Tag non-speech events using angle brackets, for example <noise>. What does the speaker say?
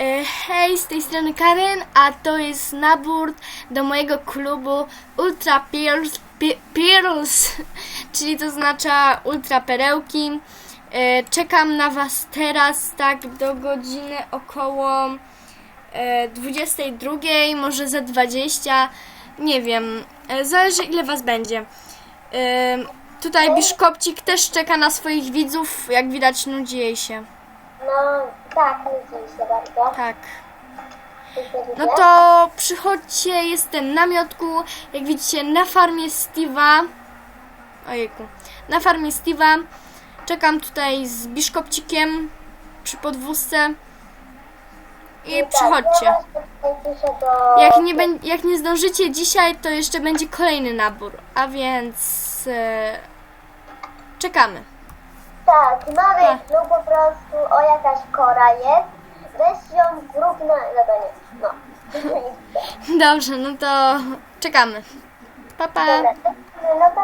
E, Hej, z tej strony Karen, a to jest nabór do mojego klubu Ultra Pearls, Pe- Pearls <laughs> czyli to oznacza Ultra Perełki. E, Czekam na Was teraz, tak do godziny około e, 22, może za 20, nie wiem, e, zależy ile Was będzie. E, Tutaj Biszkopcik też czeka na swoich widzów, jak widać nudzi jej się. No tak, się bardzo. Tak. No to przychodźcie, jestem na miotku, jak widzicie na farmie Steve'a. Ojejku. Na farmie Steve'a. Czekam tutaj z Biszkopcikiem przy podwózce. I Tak, przychodźcie. Jak nie, jak nie zdążycie dzisiaj, to jeszcze będzie kolejny nabór. A więc e, czekamy. Tak, mamy Tak. po prostu, jakaś kora jest. Weź ją grób na... Dobra, nie. No. Chcę. Dobrze, no to czekamy. Pa, pa. Dobra, to- no to